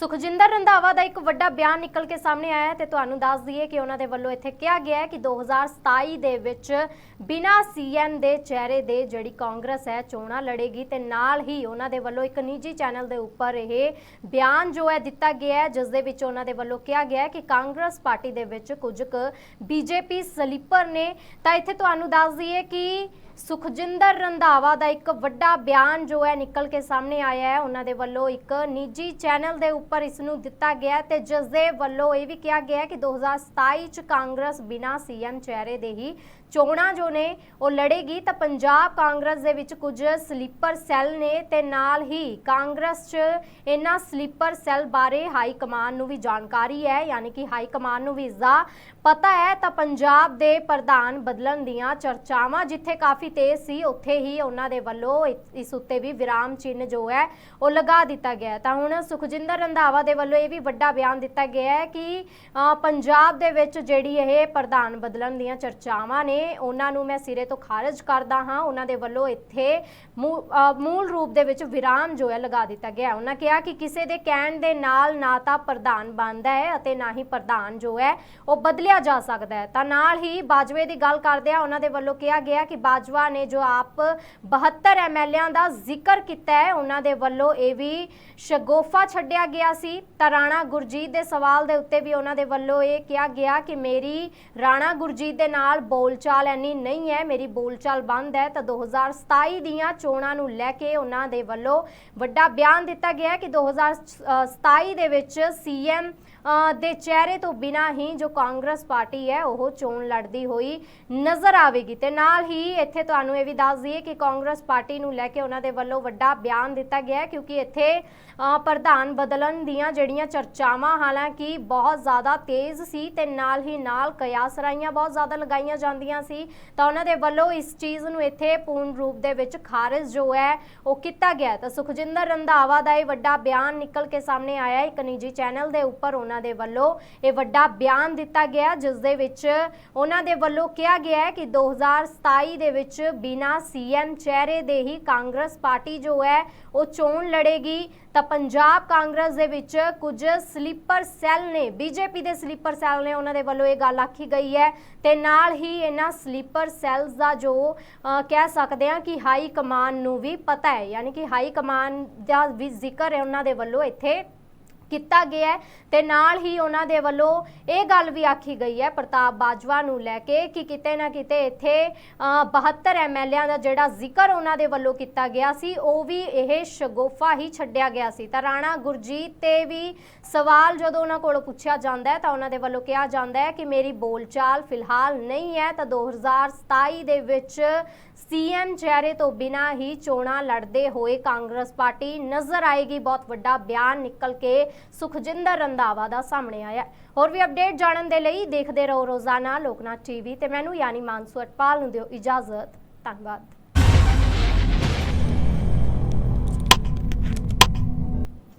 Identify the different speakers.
Speaker 1: ਸੁਖਜਿੰਦਰ ਰੰਧਾਵਾ ਦਾ ਇੱਕ ਵੱਡਾ ਬਿਆਨ ਨਿਕਲ ਕੇ ਸਾਹਮਣੇ ਆਇਆ ਹੈ ਤੇ ਤੁਹਾਨੂੰ ਦੱਸ ਦਈਏ ਕਿ ਉਹਨਾਂ ਦੇ ਵੱਲੋਂ ਇੱਥੇ ਕਿਹਾ ਗਿਆ ਹੈ ਕਿ 2027 ਦੇ ਵਿੱਚ ਬਿਨਾਂ ਸੀਐਮ ਦੇ ਚਿਹਰੇ ਦੇ ਜਿਹੜੀ ਕਾਂਗਰਸ ਹੈ, ਚੋਣਾਂ ਲੜੇਗੀ ਤੇ ਨਾਲ ਹੀ ਉਹਨਾਂ ਦੇ ਵੱਲੋਂ ਇੱਕ ਨਿੱਜੀ ਚੈਨਲ ਦੇ ਉੱਪਰ ਇਹ ਬਿਆਨ ਜੋ ਹੈ ਦਿੱਤਾ ਗਿਆ ਹੈ, ਜਿਸ ਦੇ ਵਿੱਚ ਉਹਨਾਂ ਦੇ ਵੱਲੋਂ ਕਿਹਾ ਗਿਆ ਹੈ ਕਿ ਕਾਂਗਰਸ ਪਾਰਟੀ ਦੇ ਵਿੱਚ ਕੁਝ ਕੁ ਬੀਜੇਪੀ ਸਲੀਪਰ ਨੇ। ਤਾਂ ਇੱਥੇ ਤੁਹਾਨੂੰ ਦੱਸ ਦਈਏ ਕਿ ਸੁਖਜਿੰਦਰ ਰੰਧਾਵਾ ਦਾ ਇੱਕ ਵੱਡਾ ਬਿਆਨ ਜੋ ਹੈ ਨਿਕਲ ਕੇ ਸਾਹਮਣੇ ਆਇਆ ਹੈ, ਉਹਨਾਂ ਦੇ ਵੱਲੋਂ ਇੱਕ ਨਿੱਜੀ ਚੈਨਲ ਦੇ ਉੱਪਰ ਇਸ ਨੂੰ ਦਿੱਤਾ ਗਿਆ ਤੇ ਜਿਸ ਦੇ ਵੱਲੋਂ ਇਹ ਵੀ ਕਿਹਾ ਗਿਆ ਹੈ ਕਿ 2027 ਚ ਕਾਂਗਰਸ ਬਿਨਾਂ ਸੀਐਮ ਚਿਹਰੇ ਦੇ ਹੀ ਚੋਣਾਂ ਜੋ ਨੇ, ਉਹ ਲੜੇਗੀ। ਤਾਂ ਪੰਜਾਬ ਕਾਂਗਰਸ ਦੇ ਵਿੱਚ ਕੁਝ ਸਲੀਪਰ ਸੈੱਲ ਨੇ ਤੇ ਨਾਲ ਹੀ ਕਾਂਗਰਸ 'ਚ ਇਹਨਾਂ ਸਲੀਪਰ ਸੈੱਲ ਬਾਰੇ ਹਾਈ ਕਮਾਨ ਨੂੰ ਵੀ ਜਾਣਕਾਰੀ ਹੈ। ਯਾਨੀ ਕਿ ਹਾਈ ਕਮਾਨ ਨੂੰ ਵੀ ਇਸਦਾ ਪਤਾ ਹੈ। ਤਾਂ ਪੰਜਾਬ ਦੇ ਪ੍ਰਧਾਨ ਬਦਲਣ ਦੀਆਂ ਚਰਚਾਵਾਂ ਜਿੱਥੇ ਕਾਫੀ ਤੇਜ਼ ਸੀ, ਉੱਥੇ ਹੀ ਉਹਨਾਂ ਦੇ ਵੱਲੋਂ ਇਸ ਉੱਤੇ ਵੀ ਵਿਰਾਮ ਚਿੰਨ੍ਹ ਜੋ ਹੈ, ਉਹ ਲਗਾ ਦਿੱਤਾ ਗਿਆ ਤਾਂ ਹੁਣ ਸੁਖਜਿੰਦਰ ਰੰਧਾਵਾ ਦੇ ਵੱਲੋਂ ਇਹ ਵੀ ਵੱਡਾ ਬਿਆਨ ਦਿੱਤਾ ਗਿਆ ਹੈ ਕਿ ਪੰਜਾਬ ਦੇ ਵਿੱਚ ਜਿਹੜੀ ਇਹ ਪ੍ਰਧਾਨ ਬਦਲਣ ਦੀਆਂ ਚਰਚਾਵਾਂ ਨੇ ਉਹਨਾਂ ਨੂੰ ਮੈਂ ਸਿਰੇ ਤੋਂ ਖਾਰਜ ਕਰਦਾ ਹਾਂ। ਉਹਨਾਂ ਦੇ ਵੱਲੋਂ ਇੱਥੇ ਮੂਲ ਰੂਪ ਦੇ ਵਿੱਚ ਵਿਰਾਮ ਜੋ ਹੈ ਲਗਾ ਦਿੱਤਾ ਗਿਆ ਉਹਨਾਂ ਕਿਹਾ ਕਿ ਕਿਸੇ ਦੇ ਕਹਿਣ ਦੇ ਨਾਲ ਨਾ ਤਾਂ ਪ੍ਰਧਾਨ ਬਣਦਾ ਹੈ ਅਤੇ ਨਾ ਹੀ ਪ੍ਰਧਾਨ ਜੋ ਹੈ ਉਹ ਬਦਲਿਆ ਜਾ ਸਕਦਾ ਹੈ। ਤਾਂ ਨਾਲ ਹੀ ਬਾਜਵੇ ਦੀ ਗੱਲ ਕਰਦੇ ਆ ਉਹਨਾਂ ਦੇ ਵੱਲੋਂ ਕਿਹਾ ਗਿਆ ਕਿ ਬਾਜਵਾ ਨੇ ਜੋ ਆਪ 72 ਐਮਐਲਏਆਂ ਦਾ ਜ਼ਿਕਰ ਕੀਤਾ ਹੈ, ਉਹਨਾਂ ਦੇ ਵੱਲੋਂ ਇਹ ਵੀ ਸ਼ਗੋਫਾ ਛੱਡਿਆ ਗਿਆ ਸੀ। ਤਾਂ ਰਾਣਾ ਗੁਰਜੀਤ ਦੇ ਸਵਾਲ ਦੇ ਉੱਤੇ ਵੀ ਉਹਨਾਂ ਦੇ ਵੱਲੋਂ ਇਹ ਕਿਹਾ ਗਿਆ ਕਿ ਮੇਰੀ ਰਾਣਾ ਗੁਰਜੀਤ ਦੇ ਨਾਲ ਬੋਲਚਾਲ ਐਨੀ ਨਹੀਂ ਹੈ, ਮੇਰੀ ਬੋਲਚਾਲ ਬੰਦ ਹੈ ਤਾਂ 2027 ਦੀਆਂ ਚੋਣਾਂ ਨੂੰ ਲੈ ਕੇ ਉਹਨਾਂ ਦੇ ਵੱਲੋਂ ਵੱਡਾ ਬਿਆਨ ਦਿੱਤਾ ਗਿਆ ਹੈ ਕਿ 2027 ਦੇ ਵਿੱਚ ਸੀਐਮ ਦੇ ਚਿਹਰੇ ਤੋਂ ਬਿਨਾਂ ਹੀ ਜੋ ਕਾਂਗਰਸ ਪਾਰਟੀ ਹੈ, ਉਹ ਚੋਣ ਲੜਦੀ ਹੋਈ ਨਜ਼ਰ ਆਵੇਗੀ। ਤੇ ਨਾਲ ਹੀ ਇੱਥੇ ਤੁਹਾਨੂੰ ਇਹ ਵੀ ਦੱਸ ਦਈਏ ਕਿ ਕਾਂਗਰਸ ਪਾਰਟੀ ਨੂੰ ਲੈ ਕੇ ਉਹਨਾਂ ਦੇ ਵੱਲੋਂ ਵੱਡਾ ਬਿਆਨ ਦਿੱਤਾ ਗਿਆ ਕਿਉਂਕਿ ਇੱਥੇ ਪ੍ਰਧਾਨ ਬਦਲਣ ਦੀਆਂ ਜਿਹੜੀਆਂ ਚਰਚਾਵਾਂ, ਹਾਲਾਂਕਿ ਬਹੁਤ ਜ਼ਿਆਦਾ ਤੇਜ਼ ਸੀ ਤੇ ਨਾਲ ਹੀ ਨਾਲ ਕਯਾਸਰਾਈਆਂ ਬਹੁਤ ਜ਼ਿਆਦਾ ਲਗਾਈਆਂ ਜਾਂਦੀਆਂ ਸੀ, ਤਾਂ ਉਹਨਾਂ ਦੇ ਵੱਲੋਂ ਇਸ ਚੀਜ਼ ਨੂੰ ਇੱਥੇ ਪੂਰਨ ਰੂਪ ਦੇ ਵਿੱਚ ਖਾਰਜ ਜੋ ਹੈ, ਉਹ ਕੀਤਾ ਗਿਆ। ਤਾਂ ਸੁਖਜਿੰਦਰ ਰੰਧਾਵਾ ਦਾ ਇਹ ਵੱਡਾ ਬਿਆਨ ਨਿਕਲ ਕੇ ਸਾਹਮਣੇ ਆਇਆ। ਇੱਕ ਨਿੱਜੀ ਚੈਨਲ ਦੇ ਉੱਪਰ ਉਹਨਾਂ ਦੇ ਵੱਲੋਂ ਇਹ ਵੱਡਾ ਬਿਆਨ ਦਿੱਤਾ ਗਿਆ, ਜਿਸ ਦੇ ਵਿੱਚ ਉਹਨਾਂ ਦੇ ਵੱਲੋਂ ਕਿਹਾ ਗਿਆ ਹੈ ਕਿ 2027 ਦੇ ਵਿੱਚ ਬਿਨਾਂ ਸੀਐਮ ਚਿਹਰੇ ਦੇ ਹੀ ਕਾਂਗਰਸ ਪਾਰਟੀ ਜੋ ਹੈ, ਉਹ ਚੋਣ ਲੜੇਗੀ। ਤਾਂ ਪੰਜਾਬ ਕਾਂਗਰਸ ਦੇ ਵਿੱਚ ਕੁਝ ਸਲੀਪਰ ਸੈੱਲ ਨੇ, ਬੀਜੇਪੀ ਦੇ ਸਲੀਪਰ ਸੈੱਲ ਨੇ ਉਹਨਾਂ ਦੇ ਵੱਲੋਂ ਇਹ ਗੱਲ ਆਖੀ ਗਈ ਹੈ। ਤੇ ਨਾਲ ਹੀ ਇਹਨਾਂ ਸਲੀਪਰ ਸੈੱਲਸ ਦਾ ਜੋ ਅ, ਕਹਿ ਸਕਦੇ ਹਾਂ ਕਿ ਹਾਈ ਕਮਾਨ ਨੂੰ ਵੀ ਪਤਾ ਹੈ। ਯਾਨੀ ਕਿ ਹਾਈ ਕਮਾਨ ਦਾ ਵੀ ਜ਼ਿਕਰ ਹੈ ਉਹਨਾਂ ਦੇ ਵੱਲੋਂ ਇੱਥੇ। ਕੀਤਾ ਗਿਆ ਹੈ ਤੇ ਨਾਲ ਹੀ ਉਹਨਾਂ ਦੇ ਵੱਲੋਂ ਇਹ ਗੱਲ ਵੀ ਆਖੀ ਗਈ ਹੈ ਪ੍ਰਤਾਪ ਬਾਜਵਾ ਨੂੰ ਲੈ ਕੇ ਕਿ ਕਿਤੇ ਨਾ ਕਿਤੇ ਇੱਥੇ ਅ, 72 ਐਮਐਲਏਆਂ ਦਾ ਜਿਹੜਾ ਜ਼ਿਕਰ ਉਹਨਾਂ ਦੇ ਵੱਲੋਂ ਕੀਤਾ ਗਿਆ ਸੀ ਉਹ ਵੀ ਇਹ ਸ਼ਗੋਫਾ ਹੀ ਛੱਡਿਆ ਗਿਆ ਸੀ। ਤਾਂ ਰਾਣਾ ਗੁਰਜੀਤ ਤੇ ਵੀ ਸਵਾਲ ਜਦੋਂ ਉਹਨਾਂ ਕੋਲੋਂ ਪੁੱਛਿਆ ਜਾਂਦਾ ਹੈ ਤਾਂ ਉਹਨਾਂ ਦੇ ਵੱਲੋਂ ਕਿਹਾ ਜਾਂਦਾ ਹੈ ਕਿ ਮੇਰੀ ਬੋਲਚਾਲ ਫਿਲਹਾਲ ਨਹੀਂ ਹੈ। ਤਾਂ 2027 ਦੇ ਵਿੱਚ ਸੀਐਮ ਚਿਹਰੇ ਤੋਂ ਬਿਨਾਂ ਹੀ ਚੋਣਾਂ ਲੜਦੇ ਹੋਏ ਕਾਂਗਰਸ ਪਾਰਟੀ ਨਜ਼ਰ ਆਏਗੀ। ਬਹੁਤ ਵੱਡਾ ਬਿਆਨ ਨਿਕਲ ਕੇ ਸੁਖਜਿੰਦਰ ਰੰਧਾਵਾ ਦਾ ਸਾਹਮਣੇ ਆਇਆ ਹੋਰ ਵੀ ਅਪਡੇਟ ਜਾਣਨ ਦੇ ਲਈ ਦੇਖਦੇ ਰਹੋ ਰੋਜ਼ਾਨਾ ਲੋਕਨਾਥ ਟੀਵੀ ਤੇ ਮੈਨੂੰ ਯਾਨੀ ਮਾਨਸੂ ਅਟਪਾਲ ਨੂੰ ਦਿਓ ਇਜਾਜ਼ਤ। ਧੰਨਵਾਦ।